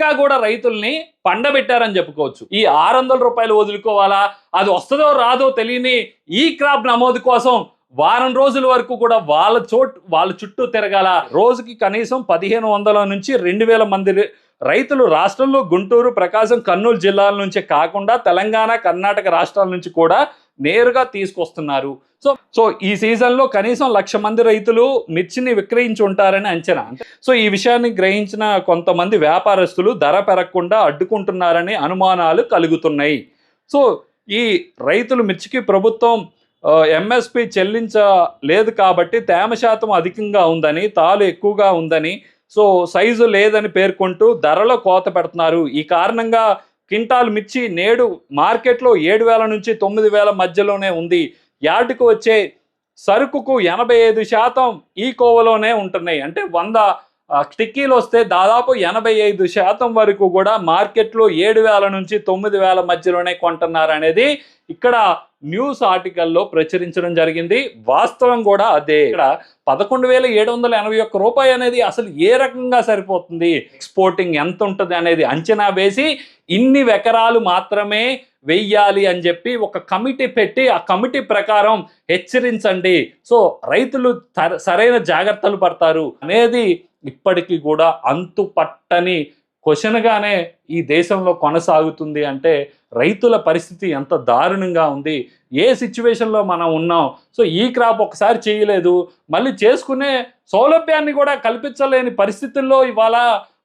ఇంకా కూడా రైతుల్ని పండబెట్టారని చెప్పుకోవచ్చు. ఈ ఆరు వందల రూపాయలు వదులుకోవాలా? అది వస్తుందో రాదో తెలియని ఈ క్రాప్ నమోదు కోసం వారం రోజుల వరకు కూడా వాళ్ళ చోటు వాళ్ళ చుట్టూ తిరగాల. రోజుకి కనీసం పదిహేను వందల నుంచి రెండు వేల మంది రైతులు రాష్ట్రంలో గుంటూరు ప్రకాశం కర్నూలు జిల్లాల నుంచే కాకుండా తెలంగాణ కర్ణాటక రాష్ట్రాల నుంచి కూడా నేరుగా తీసుకొస్తున్నారు. సో సో ఈ సీజన్లో కనీసం లక్ష మంది రైతులు మిర్చిని విక్రయించి ఉంటారని అంచనా. సో ఈ విషయాన్ని గ్రహించిన కొంతమంది వ్యాపారస్తులు ధర పెరగకుండా అడ్డుకుంటున్నారని అనుమానాలు కలుగుతున్నాయి. సో ఈ రైతులు మిర్చికి ప్రభుత్వం ఎంఎస్పి చెల్లించలేదు కాబట్టి తేమ శాతం అధికంగా ఉందని తాలు ఎక్కువగా ఉందని సో సైజు లేదని పేర్కొంటూ ధరలో కోత పెడుతున్నారు. ఈ కారణంగా క్వింటాల్ మిర్చి నేడు మార్కెట్లో ఏడు వేల నుంచి తొమ్మిది వేల మధ్యలోనే ఉంది. యార్డుకు వచ్చే సరుకుకు ఎనభై ఐదు శాతం ఈ కోవలోనే ఉంటున్నాయి. అంటే వంద టిక్కీలు వస్తే దాదాపు ఎనభై ఐదు శాతం వరకు కూడా మార్కెట్లో ఏడు వేల నుంచి తొమ్మిది వేల మధ్యలోనే కొంటున్నారు అనేది ఇక్కడ న్యూస్ ఆర్టికల్లో ప్రచురించడం జరిగింది. వాస్తవం కూడా అదే. ఇక్కడ పదకొండు వేల ఏడు వందల ఎనభై ఒక్క రూపాయి అనేది అసలు ఏ రకంగా సరిపోతుంది? ఎక్స్పోర్టింగ్ ఎంత ఉంటుంది అనేది అంచనా వేసి ఇన్ని ఎకరాలు మాత్రమే వెయ్యాలి అని చెప్పి ఒక కమిటీ పెట్టి ఆ కమిటీ ప్రకారం హెచ్చరించండి. సో రైతులు సరైన జాగ్రత్తలు పడతారు అనేది ఇప్పటికీ కూడా అంతు పట్టని క్వశ్చన్గానే ఈ దేశంలో కొనసాగుతుంది అంటే రైతుల పరిస్థితి ఎంత దారుణంగా ఉంది ఏ సిచ్యువేషన్లో మనం ఉన్నాం? సో ఈ క్రాప్ ఒకసారి చేయలేదు మళ్ళీ చేసుకునే సౌలభ్యాన్ని కూడా కల్పించలేని పరిస్థితుల్లో ఇవాళ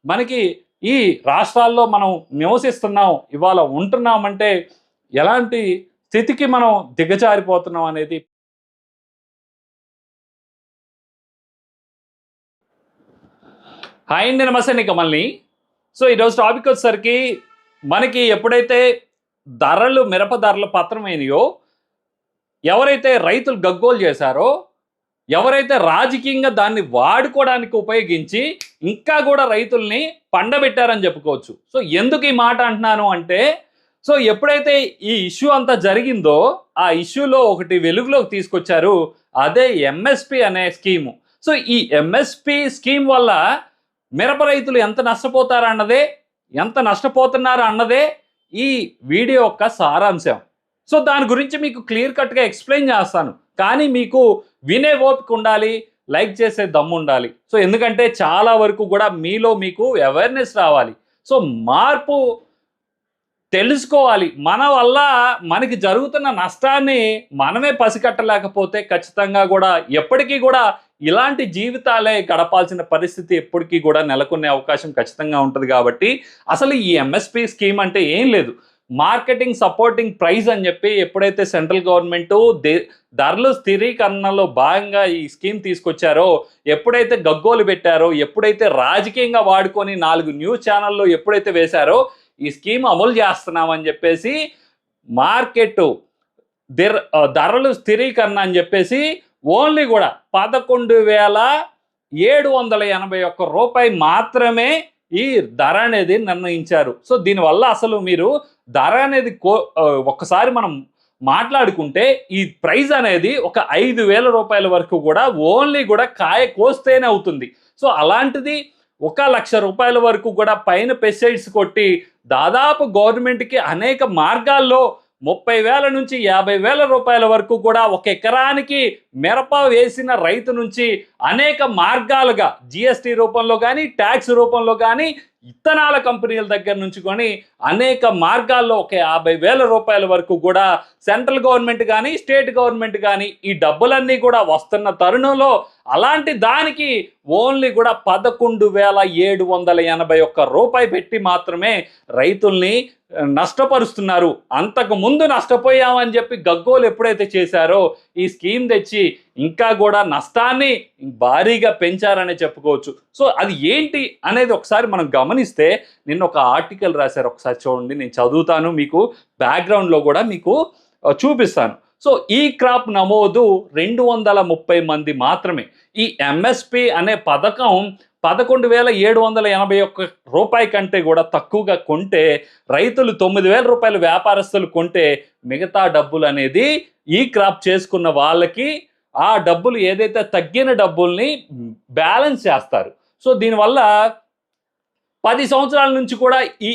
మనకి ఈ రాష్ట్రాల్లో మనం నివసిస్తున్నాం ఇవాళ ఉంటున్నామంటే ఎలాంటి స్థితికి మనం దిగజారిపోతున్నాం అనేది హాయ్ అండి నమస్తే నేను సో ఈరోజు టాపిక్ వచ్చేసరికి మనకి ఎప్పుడైతే ధరలు మిరప ధరలు పత్రమైనయో ఎవరైతే రైతులు గగ్గోలు చేశారో ఎవరైతే రాజకీయంగా దాన్ని వాడుకోవడానికి ఉపయోగించి ఇంకా కూడా రైతుల్ని పండబెట్టారని చెప్పుకోవచ్చు. సో ఎందుకు ఈ మాట అంటున్నాను అంటే సో ఎప్పుడైతే ఈ ఇష్యూ అంతా జరిగిందో ఆ ఇష్యూలో ఒకటి వెలుగులోకి తీసుకొచ్చారు అదే ఎంఎస్పి అనే స్కీము. సో ఈ ఎంఎస్పి స్కీమ్ వల్ల మిరప రైతులు ఎంత నష్టపోతారు అన్నదే ఎంత నష్టపోతున్నారు అన్నదే ఈ వీడియో యొక్క సారాంశం. సో దాని గురించి మీకు క్లియర్ కట్గా ఎక్స్ప్లెయిన్ చేస్తాను. కానీ మీకు వినే ఓపిక ఉండాలి లైక్ చేసే దమ్ము ఉండాలి. సో ఎందుకంటే చాలా వరకు కూడా మీలో మీకు అవేర్నెస్ రావాలి. సో మార్పు తెలుసుకోవాలి. మన వల్ల మనకి జరుగుతున్న నష్టాన్ని మనమే పసికట్టలేకపోతే ఖచ్చితంగా కూడా ఎప్పటికీ కూడా ఇలాంటి జీవితాలే గడపాల్సిన పరిస్థితి ఎప్పటికీ కూడా నెలకొనే అవకాశం ఖచ్చితంగా ఉంటుంది కాబట్టి అసలు ఈ ఎంఎస్పి స్కీమ్ అంటే ఏం లేదు. మార్కెటింగ్ సపోర్టింగ్ ప్రైస్ అని చెప్పి ఎప్పుడైతే సెంట్రల్ గవర్నమెంట్ ధరలు స్థిరీకరణలో భాగంగా ఈ స్కీమ్ తీసుకొచ్చారో ఎప్పుడైతే గగ్గోలు పెట్టారో ఎప్పుడైతే రాజకీయంగా వాడుకొని నాలుగు న్యూస్ ఛానల్లో ఎప్పుడైతే వేశారో ఈ స్కీమ్ అమలు చేస్తున్నామని చెప్పేసి మార్కెట్ ధర ధరలు స్థిరీకరణ అని చెప్పేసి ఓన్లీ కూడా పదకొండు వేల ఏడు వందల ఎనభై ఒక్క రూపాయి మాత్రమే ఈ ధర అనేది నిర్ణయించారు. సో దీనివల్ల అసలు మీరు ధర అనేది కో ఒక్కసారి మనం మాట్లాడుకుంటే ఈ ప్రైజ్ అనేది ఒక ఐదు వేల రూపాయల వరకు కూడా ఓన్లీ కూడా కాయ కోస్తేనే అవుతుంది. సో అలాంటిది ఒక లక్ష రూపాయల వరకు కూడా పైన పెస్టిసైడ్స్ కొట్టి దాదాపు గవర్నమెంట్కి అనేక మార్గాల్లో ముప్పై వేల నుంచి యాభై వేల రూపాయల వరకు కూడా ఒక ఎకరానికి మిరప వేసిన రైతు నుంచి అనేక మార్గాలుగా జిఎస్టి రూపంలో కానీ ట్యాక్స్ రూపంలో కానీ ఇత్తనాల కంపెనీల దగ్గర నుంచి కొని అనేక మార్గాల్లో ఒక యాభై వేల రూపాయల వరకు కూడా సెంట్రల్ గవర్నమెంట్ కానీ స్టేట్ గవర్నమెంట్ కానీ ఈ డబ్బులన్నీ కూడా వస్తున్న తరుణంలో అలాంటి దానికి ఓన్లీ కూడా పదకొండు వేల ఏడు వందల ఎనభై ఒక్క రూపాయి పెట్టి మాత్రమే రైతుల్ని నష్టపరుస్తున్నారు. అంతకు ముందు నష్టపోయామని చెప్పి గగ్గోలు ఎప్పుడైతే చేశారో ఈ స్కీమ్ తెచ్చి ఇంకా కూడా నష్టాన్ని భారీగా పెంచారనే చెప్పుకోవచ్చు. సో అది ఏంటి అనేది ఒకసారి మనం గమనిస్తే నిన్న ఒక ఆర్టికల్ రాశారు. ఒకసారి చూడండి నేను చదువుతాను మీకు బ్యాక్గ్రౌండ్లో కూడా మీకు చూపిస్తాను. సో ఈ క్రాప్ నమోదు రెండు వందల ముప్పై మంది మాత్రమే. ఈ ఎంఎస్పి అనే పథకం పదకొండు వేల ఏడు వందల ఎనభై ఒక్క రూపాయి కంటే కూడా తక్కువగా కొంటే రైతులు తొమ్మిది వేల రూపాయలు వ్యాపారస్తులు కొంటే మిగతా డబ్బులు అనేది ఈ క్రాప్ చేసుకున్న వాళ్ళకి ఆ డబ్బులు ఏదైతే తగ్గిన డబ్బుల్ని బ్యాలెన్స్ చేస్తారు. సో దీనివల్ల పది సంవత్సరాల నుంచి కూడా ఈ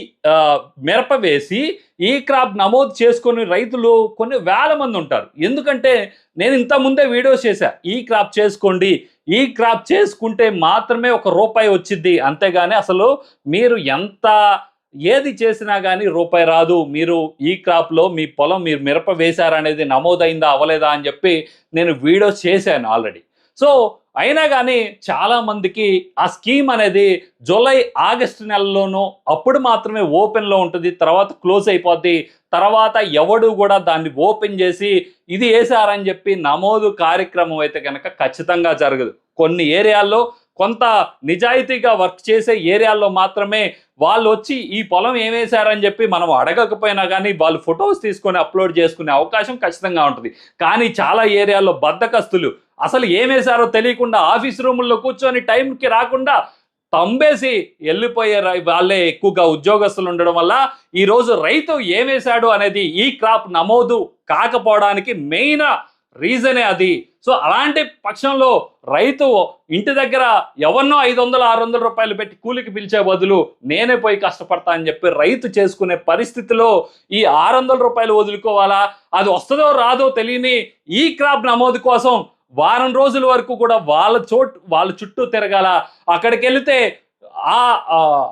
మిరప వేసి ఈ క్రాప్ నమోదు చేసుకుని రైతులు కొన్ని వేల మంది ఉంటారు. ఎందుకంటే నేను ఇంత ముందే వీడియోస్ చేశా ఈ క్రాప్ చేసుకోండి ఈ క్రాప్ చేసుకుంటే మాత్రమే ఒక రూపాయి వచ్చింది అంతేగాని అసలు మీరు ఎంత ఏది చేసినా కానీ రూపాయి రాదు. మీరు ఈ క్రాప్లో మీ పొలం మీరు మిరప వేశారనేది నమోదైందా అవ్వలేదా అని చెప్పి నేను వీడియోస్ చేశాను ఆల్రెడీ. సో అయినా కానీ చాలామందికి ఆ స్కీమ్ అనేది జూలై ఆగస్టు నెలలోనూ అప్పుడు మాత్రమే ఓపెన్లో ఉంటుంది. తర్వాత క్లోజ్ అయిపోద్ది. తర్వాత ఎవడు కూడా దాన్ని ఓపెన్ చేసి ఇది వేసారని చెప్పి నమోదు కార్యక్రమం అయితే కనుక ఖచ్చితంగా జరగదు. కొన్ని ఏరియాల్లో కొంత నిజాయితీగా వర్క్ చేసే ఏరియాల్లో మాత్రమే వాళ్ళు వచ్చి ఈ పొలం ఏమేశారని చెప్పి మనం అడగకపోయినా కానీ వాళ్ళు ఫొటోస్ తీసుకొని అప్లోడ్ చేసుకునే అవకాశం ఖచ్చితంగా ఉంటుంది. కానీ చాలా ఏరియాల్లో బద్దకస్తులు అసలు ఏమేశారో తెలియకుండా ఆఫీస్ రూముల్లో కూర్చొని టైంకి రాకుండా తంబేసి వెళ్ళిపోయే వాళ్ళే ఎక్కువగా ఉద్యోగస్తులు ఉండడం వల్ల ఈరోజు రైతు ఏమేశాడు అనేది ఈ క్రాప్ నమోదు కాకపోవడానికి మెయిన్ రీజనే అది. సో అలాంటి పక్షంలో రైతు ఇంటి దగ్గర ఎవరినో ఐదు వందలు ఆరు వందల రూపాయలు పెట్టి కూలికి పిలిచే బదులు నేనే పోయి కష్టపడతా అని చెప్పి రైతు చేసుకునే పరిస్థితిలో ఈ ఆరు వందల రూపాయలు వదులుకోవాలా? అది వస్తుందో రాదో తెలియని ఈ క్రాప్ నమోదు కోసం వారం రోజుల వరకు కూడా వాళ్ళ చోటు వాళ్ళ చుట్టూ తిరగాల? అక్కడికి వెళితే ఆ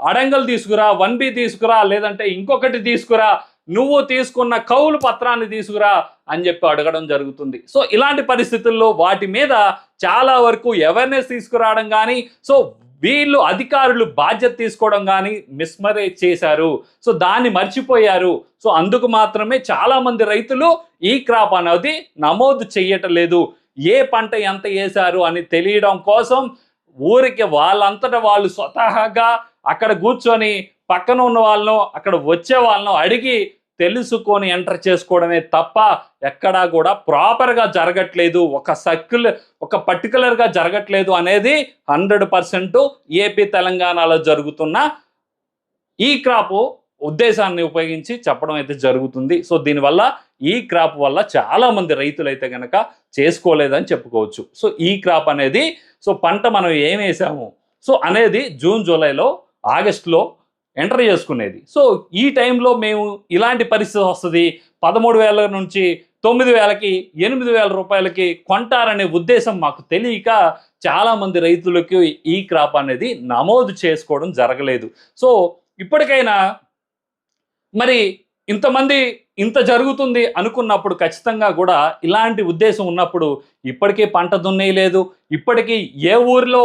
అడంగలు తీసుకురా వన్ బి తీసుకురా లేదంటే ఇంకొకటి తీసుకురా నువ్వు తీసుకున్న కౌలు పత్రాన్ని తీసుకురా అని చెప్పి అడగడం జరుగుతుంది. సో ఇలాంటి పరిస్థితుల్లో వాటి మీద చాలా వరకు అవేర్నెస్ తీసుకురావడం కానీ సో వీళ్ళు అధికారులు బాధ్యత తీసుకోవడం కానీ మిస్మరేజ్ చేశారు. సో దాన్ని మర్చిపోయారు. సో అందుకు మాత్రమే చాలామంది రైతులు ఈ క్రాప్ అనేది నమోదు చెయ్యటలేదు ఏ పంట ఎంత వేశారు అని తెలియడం కోసం ఊరికి వాళ్ళంతటా వాళ్ళు స్వతహాగా అక్కడ కూర్చొని పక్కన ఉన్న వాళ్ళను అక్కడ వచ్చే వాళ్ళను అడిగి తెలుసుకొని ఎంటర్ చేసుకోవడమే తప్ప ఎక్కడా కూడా ప్రాపర్గా జరగట్లేదు ఒక సర్కిల్ ఒక పర్టికులర్గా జరగట్లేదు అనేది హండ్రెడ్ పర్సెంట్ ఏపీ తెలంగాణలో జరుగుతున్న ఈ క్రాప్ ఉద్దేశాన్ని ఉపయోగించి చెప్పడం అయితే జరుగుతుంది. సో దీనివల్ల ఈ క్రాప్ వల్ల చాలామంది రైతులు అయితే కనుక చేసుకోలేదని చెప్పుకోవచ్చు. సో ఈ క్రాప్ అనేది సో పంట మనం ఏం వేసాము? సో అనేది జూన్ జూలైలో ఆగస్టులో ఎంటర్ చేసుకునేది. సో ఈ టైంలో మేము ఇలాంటి పరిస్థితి వస్తుంది. పదమూడు వేల నుంచి తొమ్మిది వేలకి ఎనిమిది వేల రూపాయలకి కొంటారనే ఉద్దేశం మాకు తెలియక చాలామంది రైతులకి ఈ క్రాప్ అనేది నమోదు చేసుకోవడం జరగలేదు. సో ఇప్పటికైనా మరి ఇంతమంది ఇంత జరుగుతుంది అనుకున్నప్పుడు ఖచ్చితంగా కూడా ఇలాంటి ఉద్దేశం ఉన్నప్పుడు ఇప్పటికీ పంట దున్నేయలేదు. ఇప్పటికీ ఏ ఊరిలో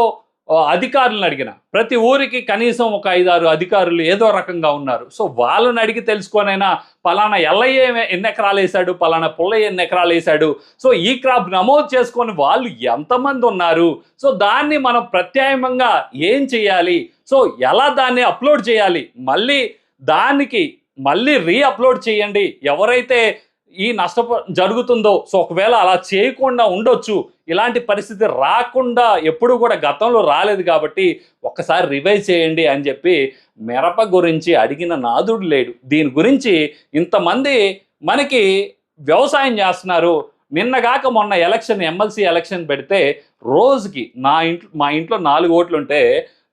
అధికారులను అడిగిన. ప్రతి ఊరికి కనీసం ఒక ఐదారు అధికారులు ఏదో రకంగా ఉన్నారు. సో వాళ్ళని అడిగి తెలుసుకోనైనా పలానా ఎల్లయ్య ఎన్ని ఎకరాలు వేశాడు పలానా పుల్లయ్య ఎన్ని ఎకరాలు వేశాడు. సో ఈ క్రాప్ నమోదు చేసుకొని వాళ్ళు ఎంతమంది ఉన్నారు? సో దాన్ని మనం ప్రత్యామ్నాయంగా ఏం చేయాలి? సో ఎలా దాన్ని అప్లోడ్ చేయాలి? మళ్ళీ దానికి మళ్ళీ రీ అప్లోడ్ చేయండి. ఎవరైతే ఈ నష్టప జరుగుతుందో సో ఒకవేళ అలా చేయకుండా ఉండొచ్చు ఇలాంటి పరిస్థితి రాకుండా ఎప్పుడు కూడా గతంలో రాలేదు కాబట్టి ఒక్కసారి రివైజ్ చేయండి అని చెప్పి మిరప గురించి అడిగిన నాదుడు లేడు. దీని గురించి ఇంతమంది మనకి వ్యవసాయం చేస్తున్నారు. నిన్నగాక మొన్న ఎలక్షన్ ఎమ్మెల్సీ ఎలక్షన్ పెడితే రోజుకి నా ఇంట్లో మా ఇంట్లో నాలుగు ఓట్లు ఉంటే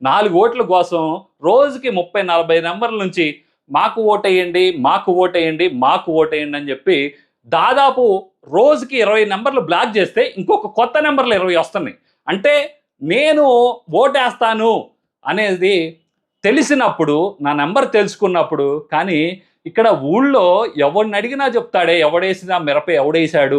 నాలుగు ఓట్ల కోసం రోజుకి ముప్పై నలభై నెంబర్ల నుంచి మాకు ఓటేయండి మాకు ఓటేయండి మాకు ఓటేయండి అని చెప్పి దాదాపు రోజుకి ఇరవై నెంబర్లు బ్లాక్ చేస్తే ఇంకొక కొత్త నెంబర్లు ఇరవై వస్తున్నాయి. అంటే నేను ఓటేస్తాను అనేది తెలిసినప్పుడు నా నెంబర్ తెలుసుకున్నప్పుడు కానీ ఇక్కడ ఊళ్ళో ఎవడిని అడిగినా చెప్తాడే ఎవడేసినా మిరప ఎవడేసాడు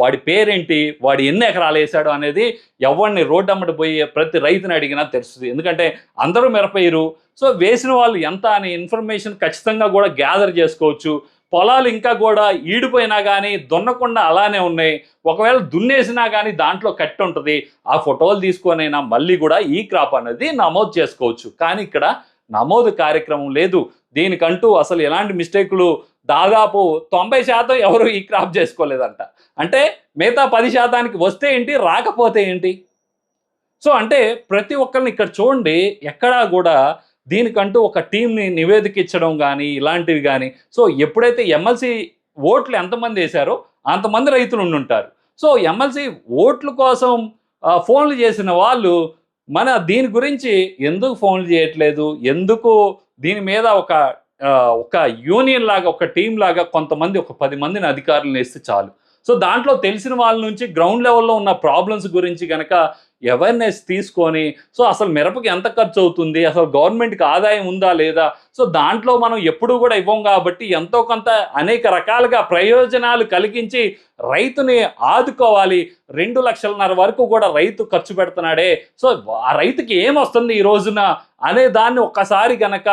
వాడి పేరేంటి వాడు ఎన్ని ఎకరాలు వేసాడు అనేది ఎవరిని రోడ్డు అమ్మటి పోయి ప్రతి రైతుని అడిగినా తెలుస్తుంది. ఎందుకంటే అందరూ మిరపయ్యరు సో వేసిన వాళ్ళు ఎంత అనే ఇన్ఫర్మేషన్ ఖచ్చితంగా కూడా గ్యాదర్ చేసుకోవచ్చు. పొలాలు ఇంకా కూడా ఈడిపోయినా కానీ దున్నకుండా అలానే ఉన్నాయి. ఒకవేళ దున్నేసినా కానీ దాంట్లో కట్టి ఉంటుంది. ఆ ఫోటోలు తీసుకొనైనా మళ్ళీ కూడా ఈ క్రాప్ అనేది నమోదు చేసుకోవచ్చు. కానీ ఇక్కడ నమోదు కార్యక్రమం లేదు. దీనికంటూ అసలు ఎలాంటి మిస్టేకులు? దాదాపు తొంభై శాతం ఎవరు ఈ క్రాప్ చేసుకోలేదంట. అంటే మిగతా పది శాతానికి వస్తే ఏంటి? రాకపోతే ఏంటి? సో అంటే ప్రతి ఒక్కరిని ఇక్కడ చూడండి. ఎక్కడా కూడా దీనికంటూ ఒక టీంని నివేదిక ఇచ్చడం కానీ ఇలాంటివి కానీ సో ఎప్పుడైతే ఎమ్మెల్సీ ఓట్లు ఎంతమంది వేశారో అంతమంది రైతులు ఉండుంటారు. సో ఎమ్మెల్సీ ఓట్ల కోసం ఫోన్లు చేసిన వాళ్ళు మన దీని గురించి ఎందుకు ఫోన్లు చేయట్లేదు? ఎందుకు దీని మీద ఒక ఒక యూనియన్ లాగా ఒక టీం లాగా కొంతమంది ఒక పది మందిని అధికారులను వేస్తే చాలు. సో దాంట్లో తెలిసిన వాళ్ళ నుంచి గ్రౌండ్ లెవెల్లో ఉన్న ప్రాబ్లమ్స్ గురించి కనుక అవేర్నెస్ తీసుకొని సో అసలు మిరపకి ఎంత ఖర్చు అవుతుంది? అసలు గవర్నమెంట్కి ఆదాయం ఉందా లేదా? సో దాంట్లో మనం ఎప్పుడూ కూడా ఇవ్వం కాబట్టి ఎంతో కొంత అనేక రకాలుగా ప్రయోజనాలు కలిగించి రైతుని ఆదుకోవాలి. రెండు లక్షలన్నర వరకు కూడా రైతు ఖర్చు పెడుతున్నాడే. సో ఆ రైతుకి ఏమొస్తుంది ఈ రోజున? అనే దాన్ని ఒక్కసారి గనక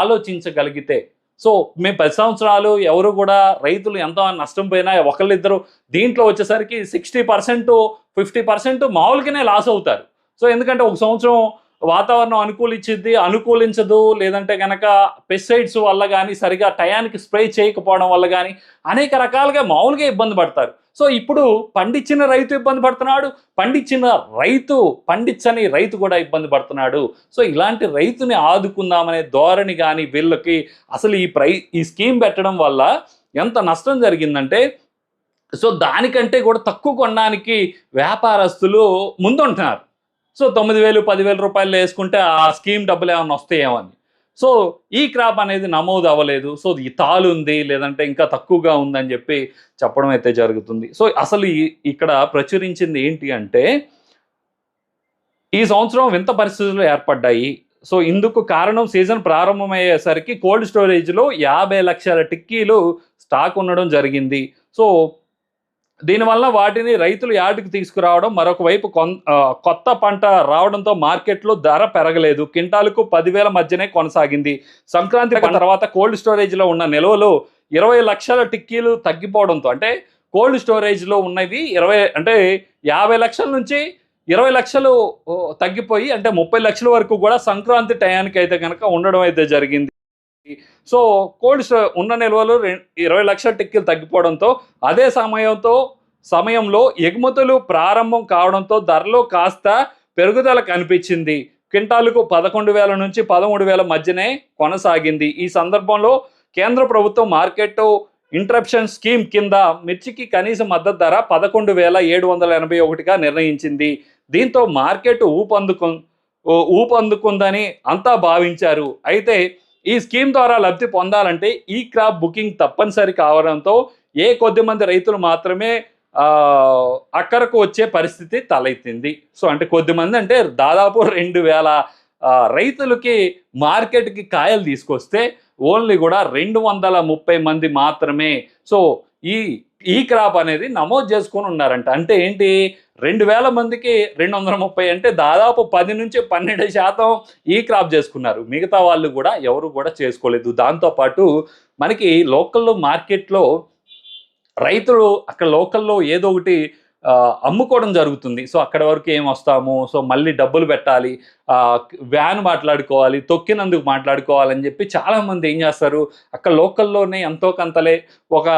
ఆలోచించగలిగితే సో మేము పది సంవత్సరాలు ఎవరు కూడా రైతులు ఎంత నష్టం పోయినా ఒకళ్ళిద్దరు దీంట్లో వచ్చేసరికి సిక్స్టీ పర్సెంట్ ఫిఫ్టీ పర్సెంట్ మామూలుగానే లాస్ అవుతారు. సో ఎందుకంటే ఒక సంవత్సరం వాతావరణం అనుకూలించింది అనుకూలించదు లేదంటే కనుక పెస్టిసైడ్స్ వల్ల కానీ సరిగా టయానికి స్ప్రే చేయకపోవడం వల్ల కానీ అనేక రకాలుగా మామూలుగా ఇబ్బంది పడతారు. సో ఇప్పుడు పండించిన రైతు ఇబ్బంది పడుతున్నాడు పండించిన రైతు పండించని రైతు కూడా ఇబ్బంది పడుతున్నాడు. సో ఇలాంటి రైతుని ఆదుకుందామనే ధోరణి కానీ వీళ్ళకి అసలు ఈ ప్రై ఈ స్కీమ్ పెట్టడం వల్ల ఎంత నష్టం జరిగిందంటే సో దానికంటే కూడా తక్కువ కొనడానికి వ్యాపారస్తులు ముందుంటున్నారు. సో తొమ్మిది వేలు పదివేల రూపాయలు వేసుకుంటే ఆ స్కీమ్ డబ్బులు ఏమైనా వస్తాయేమో అని. సో ఈ క్రాప్ అనేది నమోదు అవ్వలేదు. సో ఈ తాలు ఉంది లేదంటే ఇంకా తక్కువగా ఉందని చెప్పి చెప్పడం అయితే జరుగుతుంది. సో అసలు ఇక్కడ ప్రచురించింది ఏంటి అంటే ఈ సంవత్సరం వింత పరిస్థితులు ఏర్పడ్డాయి. సో ఇందుకు కారణం సీజన్ ప్రారంభమయ్యేసరికి కోల్డ్ స్టోరేజ్లో యాభై లక్షల టిక్కీలు స్టాక్ ఉండడం జరిగింది. సో దీనివల్ల వాటిని రైతులు యార్డుకి తీసుకురావడం మరొక వైపు కొత్త పంట రావడంతో మార్కెట్లో ధర పెరగలేదు. క్వింటాలకు పదివేల మధ్యనే కొనసాగింది. సంక్రాంతి తర్వాత కోల్డ్ స్టోరేజ్లో ఉన్న నిల్వలు ఇరవై లక్షల టిక్కీలు తగ్గిపోవడంతో అంటే కోల్డ్ స్టోరేజ్లో ఉన్నవి ఇరవై అంటే యాభై లక్షల నుంచి ఇరవై లక్షలు తగ్గిపోయి అంటే ముప్పై లక్షల వరకు కూడా సంక్రాంతి టయానికి అయితే కనుక ఉండడం అయితే జరిగింది. సో కోల్డ్ ఉన్న నిల్వలు ఇరవై లక్షల టిక్కీలు తగ్గిపోవడంతో అదే సమయంతో సమయంలో ఎగుమతులు ప్రారంభం కావడంతో ధరలో కాస్త పెరుగుదల కనిపించింది. క్వింటాలకు పదకొండు వేల నుంచి పదమూడు వేల మధ్యనే కొనసాగింది. ఈ సందర్భంలో కేంద్ర ప్రభుత్వం మార్కెట్ ఇంట్రప్షన్ స్కీమ్ కింద మిర్చికి కనీస మద్దతు ధర పదకొండు వేల ఏడు వందల ఎనభై ఒకటిగా నిర్ణయించింది. దీంతో మార్కెట్ ఊపందుకు ఊపందుకుందని అంతా భావించారు. అయితే ఈ స్కీమ్ ద్వారా లబ్ధి పొందాలంటే ఈ క్రాప్ బుకింగ్ తప్పనిసరి కావడంతో ఏ కొద్ది మంది రైతులు మాత్రమే ఆ, అక్కరకు వచ్చే పరిస్థితి తలెత్తింది. సో అంటే కొద్ది మంది అంటే దాదాపు రెండు వేల రైతులకి మార్కెట్కి కాయలు తీసుకొస్తే ఓన్లీ కూడా రెండు వందల ముప్పై మంది మాత్రమే. సో ఈ ఈ క్రాప్ అనేది నమోదు చేసుకొని ఉన్నారంట. అంటే ఏంటి? రెండు వేల మందికి రెండు వందల ముప్పై అంటే దాదాపు పది నుంచి పన్నెండు శాతం ఈ క్రాప్ చేసుకున్నారు. మిగతా వాళ్ళు కూడా ఎవరు కూడా చేసుకోలేదు. దాంతోపాటు మనకి లోకల్లో మార్కెట్లో రైతులు అక్కడ లోకల్లో ఏదో ఒకటి అమ్ముకోవడం జరుగుతుంది. సో అక్కడ వరకు ఏం వస్తాము? సో మళ్ళీ డబ్బులు పెట్టాలి. వ్యాన్ మాట్లాడుకోవాలి తొక్కినందుకు మాట్లాడుకోవాలని చెప్పి చాలామంది ఏం చేస్తారు? అక్కడ లోకల్లోనే ఎంతో కంతలే ఒక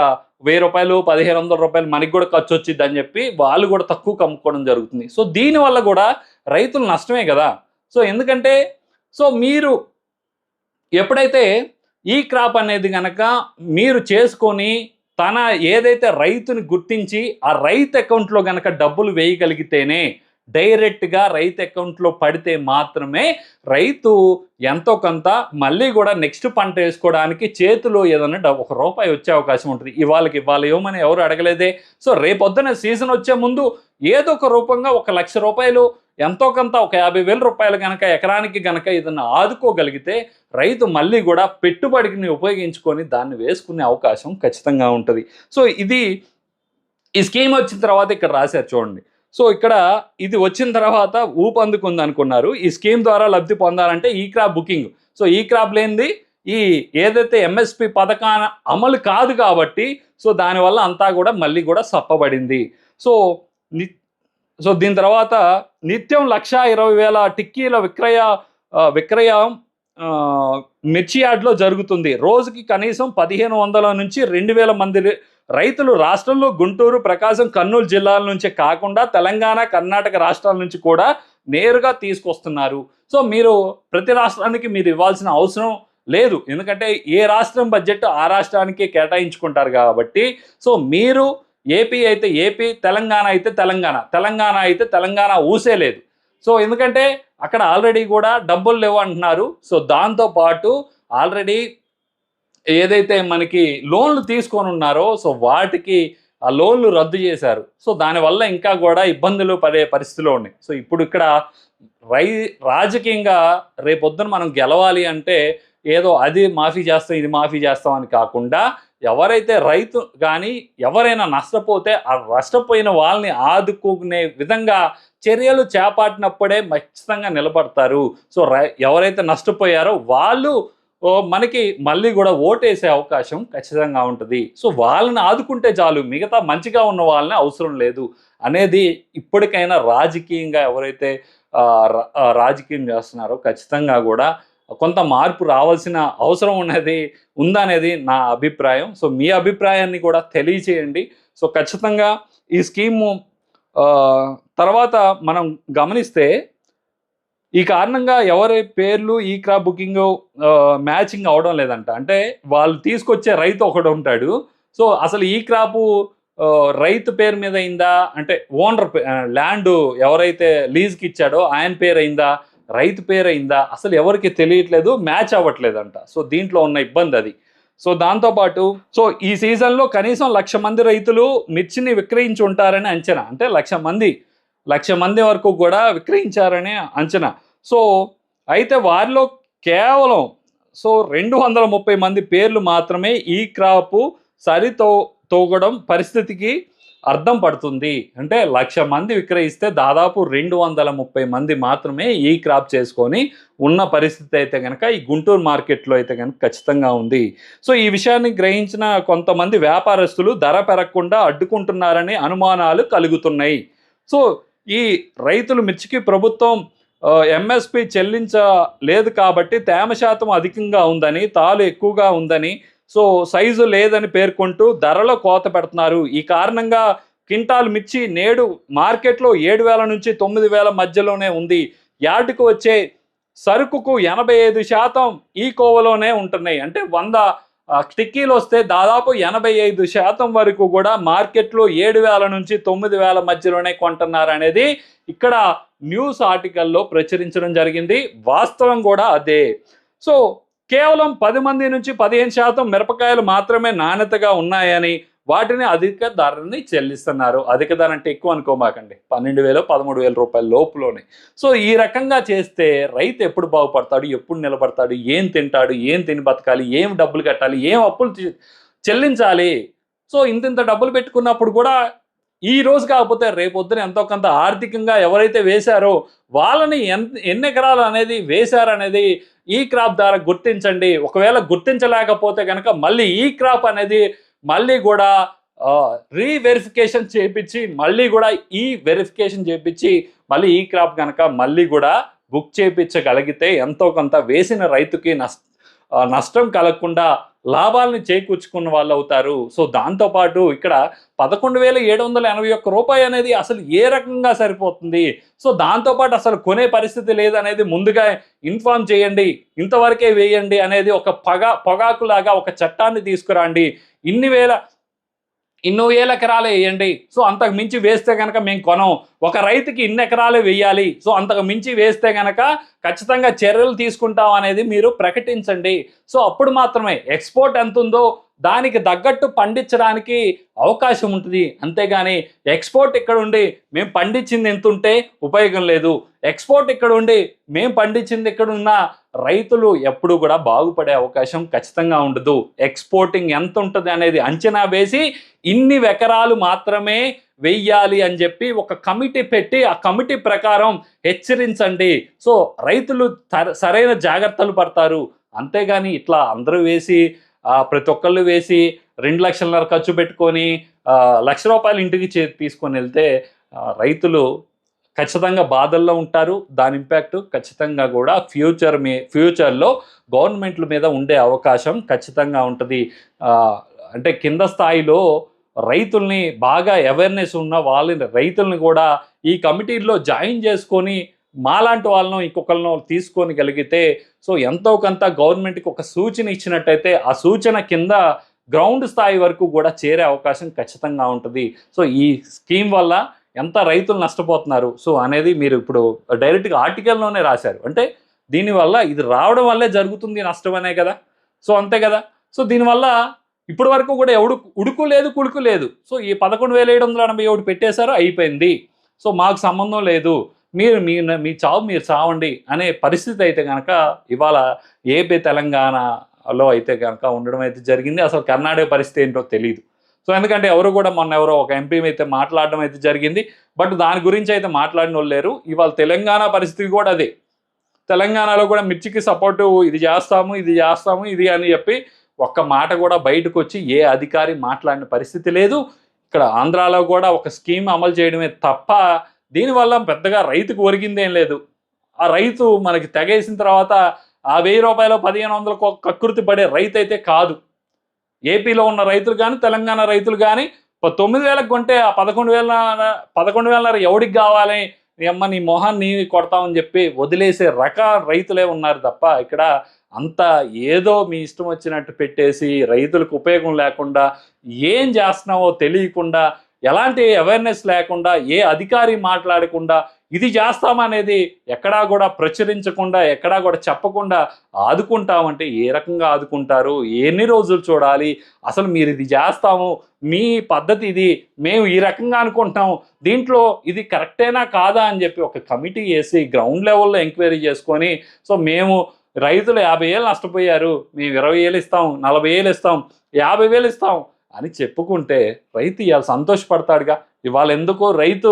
వెయ్యి రూపాయలు పదిహేను వందల రూపాయలు మనకి కూడా ఖర్చు వచ్చింది అని చెప్పి వాళ్ళు కూడా తక్కువ అమ్ముకోవడం జరుగుతుంది. సో దీనివల్ల కూడా రైతులు నష్టమే కదా? సో ఎందుకంటే సో మీరు ఎప్పుడైతే ఈ క్రాప్ అనేది కనుక మీరు చేసుకొని తన ఏదైతే రైతుని గుర్తించి ఆ రైతు అకౌంట్లో గనక డబ్బులు వేయగలిగితేనే డైరెక్ట్గా రైతు అకౌంట్లో పడితే మాత్రమే రైతు ఎంతో కొంత మళ్ళీ కూడా నెక్స్ట్ పంట వేసుకోవడానికి చేతిలో ఏదైనా డబ్బు ఒక రూపాయి వచ్చే అవకాశం ఉంటుంది. ఇవాళకి ఇవాళ ఇవ్వమని ఎవరు అడగలేదే. సో రేపొద్దున సీజన్ వచ్చే ముందు ఏదో ఒక రూపంగా ఒక లక్ష రూపాయలు ఎంతో కొంత ఒక యాభై వేల రూపాయలు కనుక ఎకరానికి కనుక ఏదైనా ఆదుకోగలిగితే రైతు మళ్ళీ కూడా పెట్టుబడిని ఉపయోగించుకొని దాన్ని వేసుకునే అవకాశం ఖచ్చితంగా ఉంటుంది. సో ఇది ఈ స్కీమ్ వచ్చిన తర్వాత ఇక్కడ రాశారు చూడండి. సో ఇక్కడ ఇది వచ్చిన తర్వాత ఊపందుకుంది అనుకున్నారు. ఈ స్కీమ్ ద్వారా లబ్ధి పొందాలంటే ఈ క్రాప్ బుకింగ్. సో ఈ క్రాప్ లేనిది ఈ ఏదైతే ఎంఎస్పి పథకాన అమలు కాదు కాబట్టి సో దానివల్ల అంతా కూడా మళ్ళీ కూడా సప్పబడింది. సో ని సో దీని తర్వాత నిత్యం లక్ష ఇరవై వేల టిక్కీల విక్రయ విక్రయం మిర్చి యార్డ్లో జరుగుతుంది. రోజుకి కనీసం పదిహేను వందల నుంచి రెండు వేల మంది రైతులు రాష్ట్రంలో గుంటూరు ప్రకాశం కర్నూలు జిల్లాల నుంచి కాకుండా తెలంగాణ కర్ణాటక రాష్ట్రాల నుంచి కూడా నేరుగా తీసుకొస్తున్నారు. సో మీరు ప్రతి రాష్ట్రానికి మీరు ఇవ్వాల్సిన అవసరం లేదు. ఎందుకంటే ఏ రాష్ట్రం బడ్జెట్ ఆ రాష్ట్రానికి కేటాయించుకుంటారు కాబట్టి. సో మీరు ఏపీ అయితే ఏపీ తెలంగాణ అయితే తెలంగాణ తెలంగాణ అయితే తెలంగాణ ఊసే లేదు. సో ఎందుకంటే అక్కడ ఆల్రెడీ కూడా డబ్బులు లేవు అంటున్నారు. సో దాంతో పాటు ఆల్రెడీ ఏదైతే మనకి లోన్లు తీసుకొని ఉన్నారో సో వాటికి ఆ లోన్లు రద్దు చేశారు. సో దానివల్ల ఇంకా కూడా ఇబ్బందులు పడే పరిస్థితిలో ఉన్నాయి. సో ఇప్పుడు ఇక్కడ రై రాజకీయంగా రేపొద్దున మనం గెలవాలి అంటే ఏదో అది మాఫీ చేస్తాం ఇది మాఫీ చేస్తాం అని కాకుండా ఎవరైతే రైతు కానీ ఎవరైనా నష్టపోతే ఆ నష్టపోయిన వాళ్ళని ఆదుకునే విధంగా చర్యలు చేపట్టినప్పుడే ఖచ్చితంగా నిలబడతారు. సో రై- ఎవరైతే నష్టపోయారో వాళ్ళు మనకి మళ్ళీ కూడా ఓటేసే అవకాశం ఖచ్చితంగా ఉంటుంది. సో వాళ్ళని ఆదుకుంటే చాలు మిగతా మంచిగా ఉన్న వాళ్ళని అవసరం లేదు అనేది ఇప్పటికైనా రాజకీయంగా ఎవరైతే రా- రాజకీయం చేస్తున్నారో ఖచ్చితంగా కూడా కొంత మార్పు రావాల్సిన అవసరం ఉన్నది ఉందనేది నా అభిప్రాయం. సో మీ అభిప్రాయాన్ని కూడా తెలియచేయండి. సో ఖచ్చితంగా ఈ స్కీము తర్వాత మనం గమనిస్తే ఈ కారణంగా ఎవరి పేర్లు ఈ క్రాప్ బుకింగ్ మ్యాచింగ్ అవడం లేదంట. అంటే వాళ్ళు తీసుకొచ్చే రైతు ఒకడు ఉంటాడు. సో అసలు ఈ క్రాపు రైతు పేరు మీద అయిందా? అంటే ఓనర్ ల్యాండ్ ఎవరైతే లీజ్కి ఇచ్చాడో ఆయన పేరు అయిందా? రైతు పేరైందా అసలు ఎవరికి తెలియట్లేదు మ్యాచ్ అవ్వట్లేదంట. సో దీంట్లో ఉన్న ఇబ్బంది అది. సో దాంతోపాటు సో ఈ సీజన్లో కనీసం లక్ష మంది రైతులు మిర్చిని విక్రయించి ఉంటారని అంచనా. అంటే లక్ష మంది లక్ష మంది వరకు కూడా విక్రయించారని అంచనా. సో అయితే వారిలో కేవలం సో రెండు వందల ముప్పై మంది పేర్లు మాత్రమే ఈ క్రాపు సరితో తోగడం పరిస్థితికి అర్థం పడుతుంది. అంటే లక్ష మంది విక్రయిస్తే దాదాపు రెండు వందల ముప్పై మంది మాత్రమే ఈ క్రాప్ చేసుకొని ఉన్న పరిస్థితి అయితే కనుక ఈ గుంటూరు మార్కెట్లో అయితే కనుక ఖచ్చితంగా ఉంది. సో ఈ విషయాన్ని గ్రహించిన కొంతమంది వ్యాపారస్తులు ధర పెరగకుండా అడ్డుకుంటున్నారని అనుమానాలు కలుగుతున్నాయి. సో ఈ రైతులు మిర్చికి ప్రభుత్వం ఎంఎస్పి చెల్లించలేదు కాబట్టి తేమ శాతం అధికంగా ఉందని తాలు ఎక్కువగా ఉందని సో సైజు లేదని పేర్కొంటూ ధరలో కోత పెడుతున్నారు. ఈ కారణంగా క్వింటాల్ మిర్చి నేడు మార్కెట్లో ఏడు వేల నుంచి తొమ్మిది వేల మధ్యలోనే ఉంది. యార్డుకు వచ్చే సరుకుకు ఎనభై ఐదు శాతం ఈ కోవలోనే ఉంటున్నాయి. అంటే వంద స్టిక్కీలు టిక్కీలు వస్తే దాదాపు ఎనభై ఐదు శాతం వరకు కూడా మార్కెట్లో ఏడు వేల నుంచి తొమ్మిది వేల మధ్యలోనే కొంటున్నారు అనేది ఇక్కడ న్యూస్ ఆర్టికల్లో ప్రచురించడం జరిగింది. వాస్తవం కూడా అదే. సో కేవలం పది మంది నుంచి పదిహేను శాతం మిరపకాయలు మాత్రమే నాణ్యతగా ఉన్నాయని వాటిని అధిక ధరని చెల్లిస్తున్నారు. అధిక ధర అంటే ఎక్కువ అనుకోమాకండి పన్నెండు వేలు పదమూడు వేల రూపాయల లోపులోనే. సో ఈ రకంగా చేస్తే రైతు ఎప్పుడు బాగుపడతాడు? ఎప్పుడు నిలబడతాడు? ఏం తింటాడు? ఏం తిని బతకాలి? ఏం డబ్బులు కట్టాలి? ఏం అప్పులు చెల్లించాలి? సో ఇంత ఇంత డబ్బులు పెట్టుకున్నప్పుడు కూడా ఈ రోజు కాకపోతే రేపొద్దున ఎంతో కొంత ఆర్థికంగా ఎవరైతే వేశారో వాళ్ళని ఎంత ఎన్ని ఎకరాలు అనేది వేశారనేది ఈ క్రాప్ ద్వారా గుర్తించండి. ఒకవేళ గుర్తించలేకపోతే కనుక మళ్ళీ ఈ క్రాప్ అనేది మళ్ళీ కూడా రీవెరిఫికేషన్ చేపించి మళ్ళీ కూడా ఈ వెరిఫికేషన్ చేపించి మళ్ళీ ఈ క్రాప్ కనుక మళ్ళీ కూడా బుక్ చేయించగలిగితే ఎంతో కొంత వేసిన రైతుకి నష్ట నష్టం కలగకుండా లాభాలను చేకూర్చుకున్న వాళ్ళు అవుతారు సో దాంతోపాటు ఇక్కడ పదకొండు వేల ఏడు వందల ఎనభై ఒక్క రూపాయి అనేది అసలు ఏ రకంగా సరిపోతుంది? సో దాంతోపాటు అసలు కొనే పరిస్థితి లేదనేది ముందుగా ఇన్ఫార్మ్ చేయండి. ఇంతవరకే వేయండి అనేది ఒక పగ పొగాకులాగా ఒక చట్టాన్ని తీసుకురండి. ఇన్ని వేల ఎన్నో ఏళ్ళ ఎకరాలు వేయండి. సో అంతకు మించి వేస్తే కనుక మేము కొనం. ఒక రైతుకి ఇన్ని ఎకరాలు వేయాలి. సో అంతకు మించి వేస్తే కనుక ఖచ్చితంగా చర్యలు తీసుకుంటాం అనేది మీరు ప్రకటించండి. సో అప్పుడు మాత్రమే ఎక్స్పోర్ట్ ఎంత ఉందో దానికి తగ్గట్టు పండించడానికి అవకాశం ఉంటుంది. అంతేగాని ఎక్స్పోర్ట్ ఇక్కడ ఉండి మేము పండించింది ఎంత ఉంటే ఉపయోగం లేదు. ఎక్స్పోర్ట్ ఇక్కడ ఉండి మేము పండించింది ఇక్కడ ఉన్న రైతులు ఎప్పుడు కూడా బాగుపడే అవకాశం ఖచ్చితంగా ఉండదు. ఎక్స్పోర్టింగ్ ఎంత ఉంటుంది అనేది అంచనా వేసి ఇన్ని ఎకరాలు మాత్రమే వెయ్యాలి అని చెప్పి ఒక కమిటీ పెట్టి ఆ కమిటీ ప్రకారం హెచ్చరించండి. సో రైతులు సరైన జాగ్రత్తలు పడతారు. అంతేగాని ఇట్లా అందరూ వేసి ప్రతి ఒక్కళ్ళు వేసి రెండు లక్షలన్నర ఖర్చు పెట్టుకొని లక్ష రూపాయలు ఇంటికి చే- తీసుకొని వెళ్తే రైతులు ఖచ్చితంగా బాధల్లో ఉంటారు. దాని ఇంపాక్ట్ ఖచ్చితంగా కూడా ఫ్యూచర్ మీ ఫ్యూచర్లో గవర్నమెంట్ల మీద ఉండే అవకాశం ఖచ్చితంగా ఉంటుంది. అంటే కింద స్థాయిలో రైతుల్ని బాగా అవేర్నెస్ ఉన్న వాళ్ళని రైతుల్ని కూడా ఈ కమిటీల్లో జాయిన్ చేసుకొని మాలాంటి వాళ్ళను ఇంకొకరినో తీసుకొని గలిగితే సో ఎంతో కొంత గవర్నమెంట్కి ఒక సూచన ఇచ్చినట్టయితే ఆ సూచన కింద గ్రౌండ్ స్థాయి వరకు కూడా చేరే అవకాశం ఖచ్చితంగా ఉంటుంది. సో ఈ స్కీమ్ వల్ల ఎంత రైతులు నష్టపోతున్నారు? సో అనేది మీరు ఇప్పుడు డైరెక్ట్గా ఆర్టికల్లోనే రాశారు. అంటే దీనివల్ల ఇది రావడం వల్లే జరుగుతుంది నష్టం అనే కదా? సో అంతే కదా? సో దీనివల్ల ఇప్పటి వరకు కూడా ఎవడు ఉడుకు లేదు కుడుకు లేదు. సో ఈ పదకొండు వేల ఏడు వందల ఎనభై ఒకటి పెట్టేశారో అయిపోయింది. సో మాకు సంబంధం లేదు. మీరు మీ మీ చావు మీరు చావండి అనే పరిస్థితి అయితే కనుక ఇవాళ ఏపీ తెలంగాణలో అయితే కనుక ఉండడం అయితే జరిగింది. అసలు కర్ణాటక పరిస్థితి ఏంటో తెలియదు సో ఎందుకంటే ఎవరు కూడా మొన్న ఎవరో ఒక ఎంపీ అయితే మాట్లాడడం అయితే జరిగింది. బట్ దాని గురించి అయితే మాట్లాడిన వాళ్ళు లేరు. ఇవాళ తెలంగాణ పరిస్థితి కూడా అదే. తెలంగాణలో కూడా మిర్చికి సపోర్టు ఇది చేస్తాము ఇది చేస్తాము ఇది అని చెప్పి ఒక్క మాట కూడా బయటకు వచ్చి ఏ అధికారి మాట్లాడిన పరిస్థితి లేదు. ఇక్కడ ఆంధ్రాలో కూడా ఒక స్కీమ్ అమలు చేయడమే తప్ప దీనివల్ల పెద్దగా రైతుకు ఒరిగిందేం లేదు. ఆ రైతు మనకి తెగేసిన తర్వాత ఆ వెయ్యి రూపాయలు పదిహేను వందలకు కకృతి పడే రైతు అయితే కాదు. ఏపీలో ఉన్న రైతులు కానీ తెలంగాణ రైతులు కానీ తొమ్మిది వేలకు కొంటే ఆ పదకొండు వేల పదకొండు వేలన్నర ఎవడికి కావాలి? అమ్మ నీ మొహాన్ని కొడతామని చెప్పి వదిలేసే రకాల రైతులే ఉన్నారు తప్ప ఇక్కడ అంత ఏదో మీ ఇష్టం వచ్చినట్టు పెట్టేసి రైతులకు ఉపయోగం లేకుండా ఏం చేస్తున్నావో తెలియకుండా ఎలాంటి అవేర్నెస్ లేకుండా ఏ అధికారి మాట్లాడకుండా ఇది చేస్తామనేది ఎక్కడా కూడా ప్రచురించకుండా ఎక్కడా కూడా చెప్పకుండా ఆదుకుంటామంటే ఏ రకంగా ఆదుకుంటారు? ఎన్ని రోజులు చూడాలి? అసలు మీరు ఇది చేస్తాము మీ పద్ధతి ఇది మేము ఈ రకంగా అనుకుంటాం దీంట్లో ఇది కరెక్టేనా కాదా అని చెప్పి ఒక కమిటీ వేసి గ్రౌండ్ లెవెల్లో ఎంక్వైరీ చేసుకొని సో మేము రైతులు యాభై ఏళ్ళు నష్టపోయారు మేము ఇరవై వేలు ఇస్తాం నలభై వేలు ఇస్తాం యాభై వేలు ఇస్తాం అని చెప్పుకుంటే రైతు ఇవాళ సంతోషపడతాడుగా. ఇవాళ ఎందుకో రైతు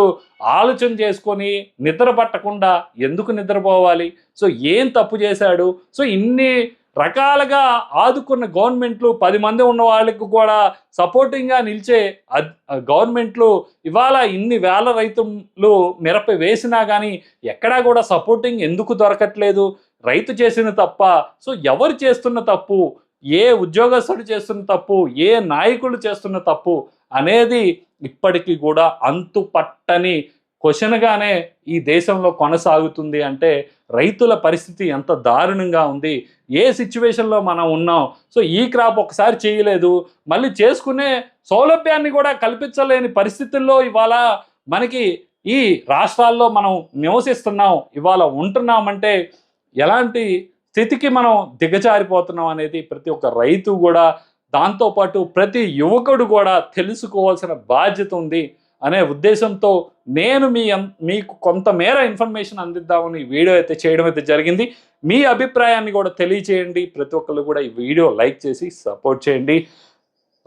ఆలోచన చేసుకొని నిద్ర పట్టకుండా ఎందుకు నిద్రపోవాలి? సో ఏం తప్పు చేశాడు? సో ఇన్ని రకాలుగా ఆదుకున్న గవర్నమెంట్లు పది మంది ఉన్న వాళ్ళకి కూడా సపోర్టింగ్గా నిలిచే గవర్నమెంట్లు ఇవాళ ఇన్ని వేల రైతులు మిరప వేసినా కానీ ఎక్కడా కూడా సపోర్టింగ్ ఎందుకు దొరకట్లేదు? రైతు చేసిన తప్ప. సో ఎవరు చేస్తున్న తప్పు? ఏ ఉద్యోగస్తుడు చేస్తున్న తప్పు ఏ నాయకులు చేస్తున్న తప్పు అనేది ఇప్పటికీ కూడా అంతు పట్టని క్వశ్చన్గానే ఈ దేశంలో కొనసాగుతుంది అంటే రైతుల పరిస్థితి ఎంత దారుణంగా ఉంది ఏ సిచ్యువేషన్లో మనం ఉన్నాం. సో ఈ క్రాప్ ఒకసారి చేయలేదు మళ్ళీ చేసుకునే సౌలభ్యాన్ని కూడా కల్పించలేని పరిస్థితుల్లో ఇవాళ మనకి ఈ రాష్ట్రాల్లో మనం నివసిస్తున్నాం ఇవాళ ఉంటున్నామంటే ఎలాంటి స్థితికి మనం దిగజారిపోతున్నాం అనేది ప్రతి ఒక్క రైతు కూడా దాంతోపాటు ప్రతి యువకుడు కూడా తెలుసుకోవాల్సిన బాధ్యత ఉంది అనే ఉద్దేశంతో నేను మీ మీకు కొంతమేర ఇన్ఫర్మేషన్ అందిద్దామని వీడియో అయితే చేయడం అయితే జరిగింది. మీ అభిప్రాయాన్ని కూడా తెలియచేయండి. ప్రతి ఒక్కళ్ళు కూడా ఈ వీడియో లైక్ చేసి సపోర్ట్ చేయండి.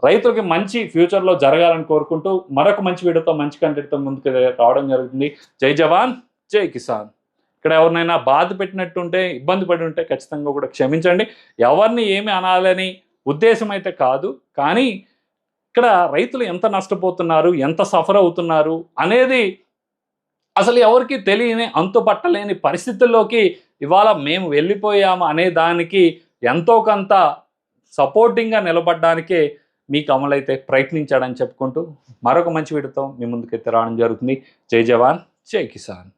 రైతులకి మంచి ఫ్యూచర్లో జరగాలని కోరుకుంటూ మరొక మంచి వీడియోతో మంచి కంటెంట్తో ముందుకు రావడం జరుగుతుంది. జై జవాన్ జై కిసాన్. ఇక్కడ ఎవరినైనా బాధ పెట్టినట్టుంటే ఇబ్బంది పడి ఉంటే ఖచ్చితంగా కూడా క్షమించండి. ఎవరిని ఏమి అనాలని ఉద్దేశం అయితే కాదు. కానీ ఇక్కడ రైతులు ఎంత నష్టపోతున్నారు ఎంత సఫర్ అవుతున్నారు అనేది అసలు ఎవరికి తెలియని అంతుపట్టలేని పరిస్థితుల్లోకి ఇవాళ మేము వెళ్ళిపోయాము అనే దానికి ఎంతో కొంత సపోర్టింగ్గా నిలబడడానికే మీకు అమలైతే ప్రయత్నించాడని చెప్పుకుంటూ మరొక మంచి వీడితో మీ ముందుకైతే రావడం జరుగుతుంది. జై జవాన్ జై కిసాన్.